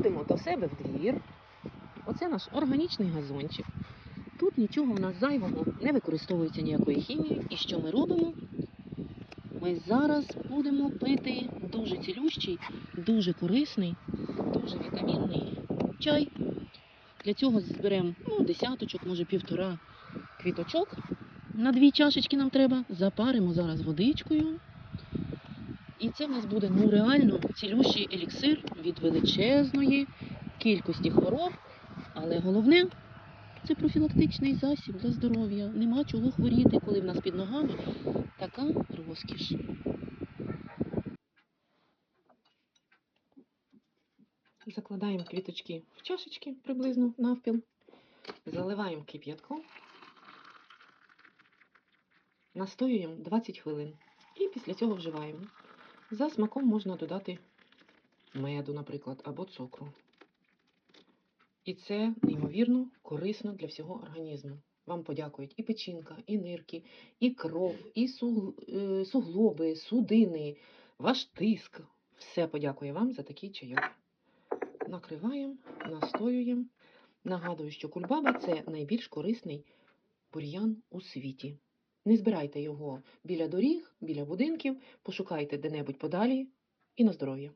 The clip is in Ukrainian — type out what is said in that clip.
виходимо до себе в двір. Оце наш органічний газончик. Тут нічого в нас зайвого не використовується ніякої хімії. І що ми робимо? Ми зараз будемо пити дуже цілющий, дуже корисний, дуже вітамінний чай. Для цього зберемо ну, десяточок, може півтора квіточок. На дві чашечки нам треба. Запаримо зараз водичкою. І це в нас буде ну, реально цілющий еліксир від величезної кількості хвороб. Але головне це профілактичний засіб для здоров'я. Нема чого хворіти, коли в нас під ногами така розкіш. Закладаємо квіточки в чашечки приблизно навпіл. Заливаємо кип'ятком. Настоюємо 20 хвилин. І після цього вживаємо. За смаком можна додати меду, наприклад, або цукру. І це неймовірно корисно для всього організму. Вам подякують і печінка, і нирки, і кров, і е, суглоби, судини, ваш тиск. Все подякує вам за такий чайок. Накриваємо, настоюємо. Нагадую, що кульбаба це найбільш корисний бур'ян у світі. Не збирайте його біля доріг, біля будинків, пошукайте де-небудь подалі і на здоров'я.